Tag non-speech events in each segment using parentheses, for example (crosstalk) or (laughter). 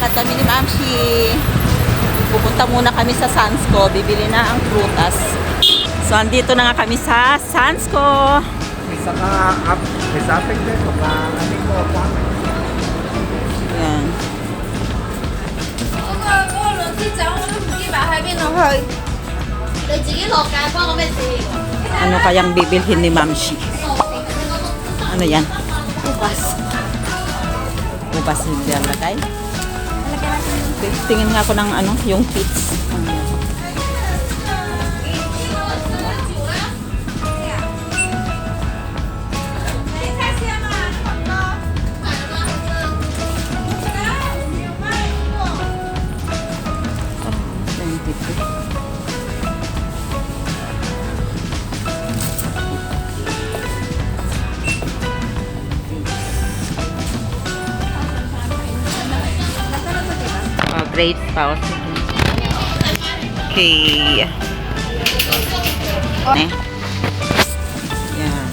naglalakad kami ni Mamshi. Pupunta muna kami sa Sansco. Bibili na ang prutas. So, andito na nga kami sa Sansco. May saka, ah, may sapig din. Baka, ano ko, Yan. Ano kayang bibilhin ni Mamshi? Ano yan? Upas. Upas yung lalagay. Tingin nga ako ng ano, yung pits. Oh, great spouse. Okay. Ne? Yan.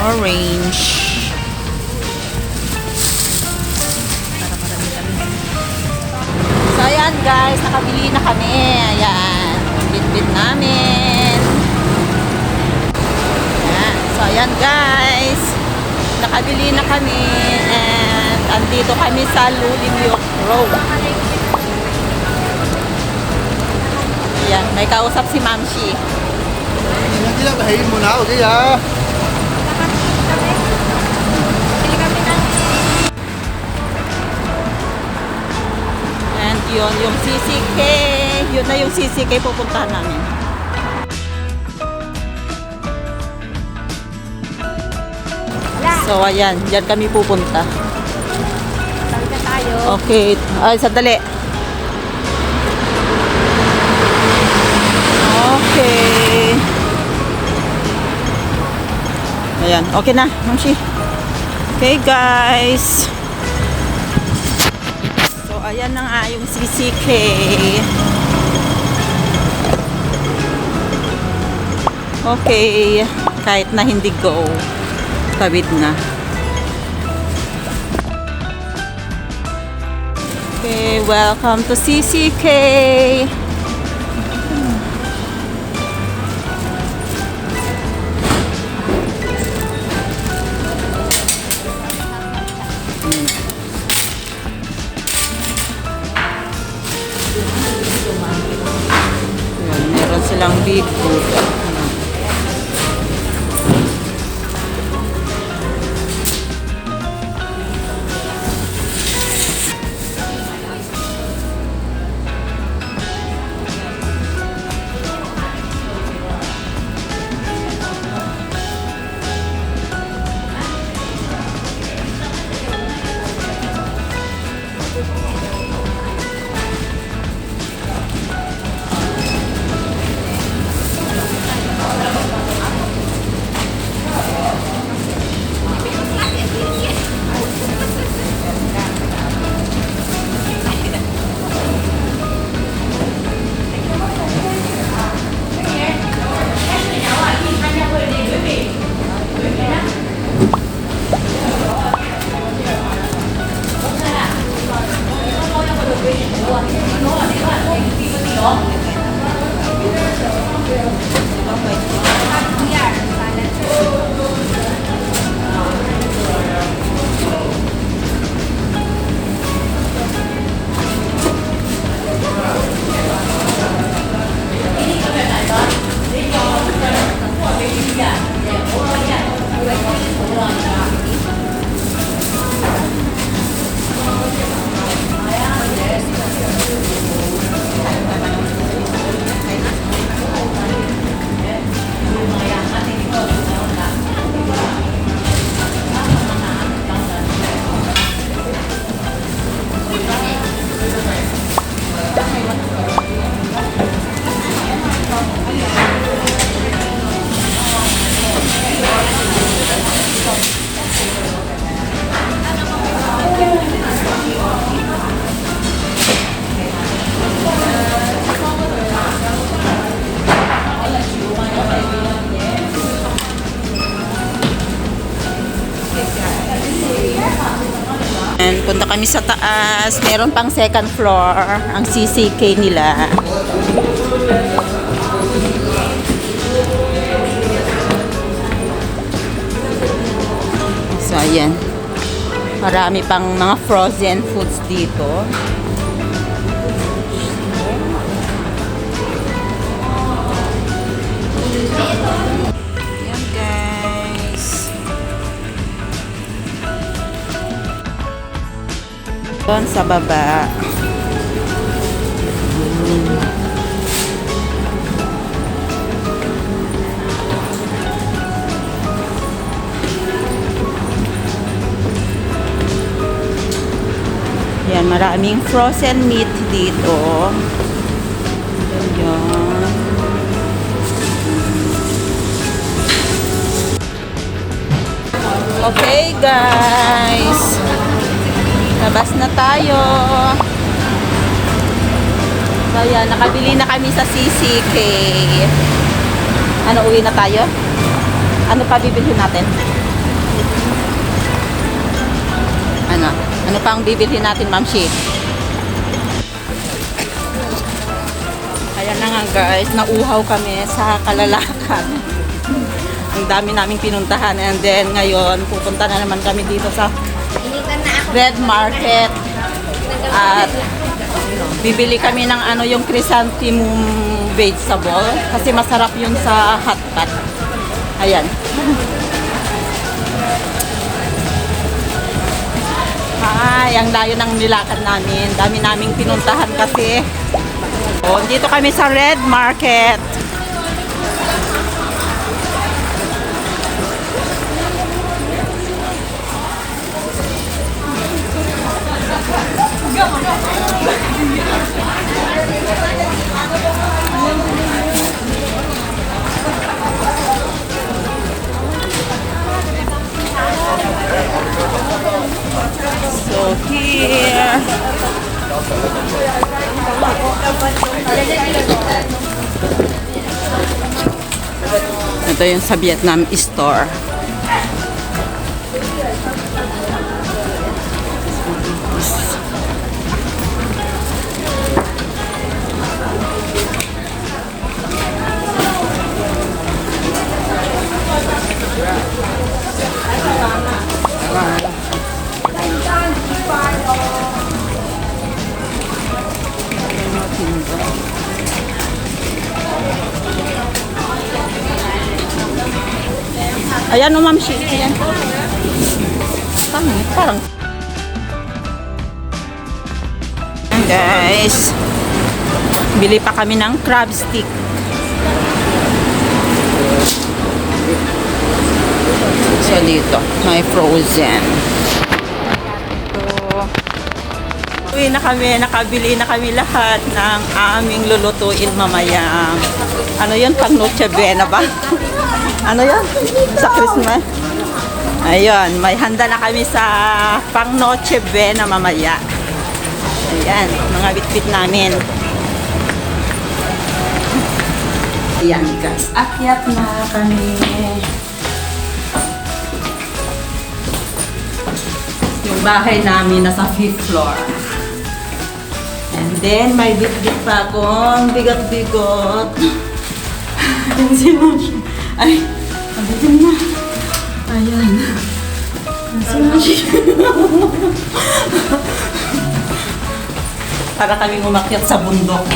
Orange. So, ayan guys, nakabili na kami. Ayan, bit-bit namin. So, ayan guys. Nakabili na kami and andito kami sa Lulimyok Road. Ayan, may kausap si Mamshi. Hindi lang kahiin mo na, okay ah. And yun, yung CCK. Yun na yung CCK pupuntahan namin. So, ayan. Diyan kami pupunta. Talaga tayo. Okay. Ay, sandali. Okay. Ayan. Okay na, Mamshi. Okay, guys. So, ayan na nga yung CCK. Okay. Kahit na hindi go. Tawid na. Okay, welcome to CCK. Ayan, meron silang big food. Punta kami sa taas. Meron pang second floor. Ang CCK nila. So, ayan. Marami pang mga frozen foods dito. Doon sa baba. Yan, maraming frozen meat dito. Yan. Okay, guys. Labas na tayo. So, yan, nakabili na kami sa CCK. Ano, uwi na tayo? Ano pa bibilhin natin? Ano? Ano pa ang bibilhin natin, Ma'am Shi? Ayan na nga guys, nauhaw kami sa kalalakan. (laughs) Ang dami naming pinuntahan and then ngayon pupunta na naman kami dito sa. Red Market at bibili kami ng ano yung chrysanthemum vegetable kasi masarap yun sa hot pot. Ayan. Ay, ang layo ng nilakad namin. Dami naming pinuntahan kasi. Oh, dito kami sa Red Market. Ito yung sa Vietnam store. Ayan o, ma'am. Shi. Ayan. Parang. Ayan, guys. Bili pa kami ng crab stick. So, dito. May frozen. Uwi na kami, nakabili na kami lahat ng aming lulutuin mamaya. Ano yun? Pang Noche Buena ba? (laughs) ano yun? Sa Christmas? Ayun, may handa na kami sa pang Noche Buena mamaya. Ayan, mga bitbit namin. Ayan guys, akyat na kami. Yung bahay namin nasa fifth floor. And then, may bit-bit pa akong bigat-bigot. Ayan si Mashi. Ay, nabitin na. Ayan. Ayan si Mashi. Para kami umakyat sa bundok.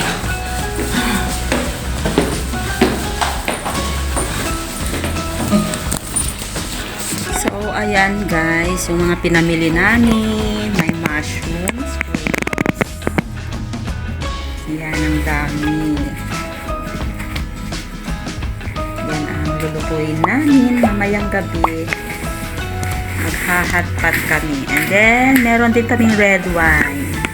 So, ayan guys, yung mga pinamili namin. May mushrooms. Yan ang dami. Lulutuin namin mamayang gabi. Maghahatpat kami. And then, meron din kaming red wine.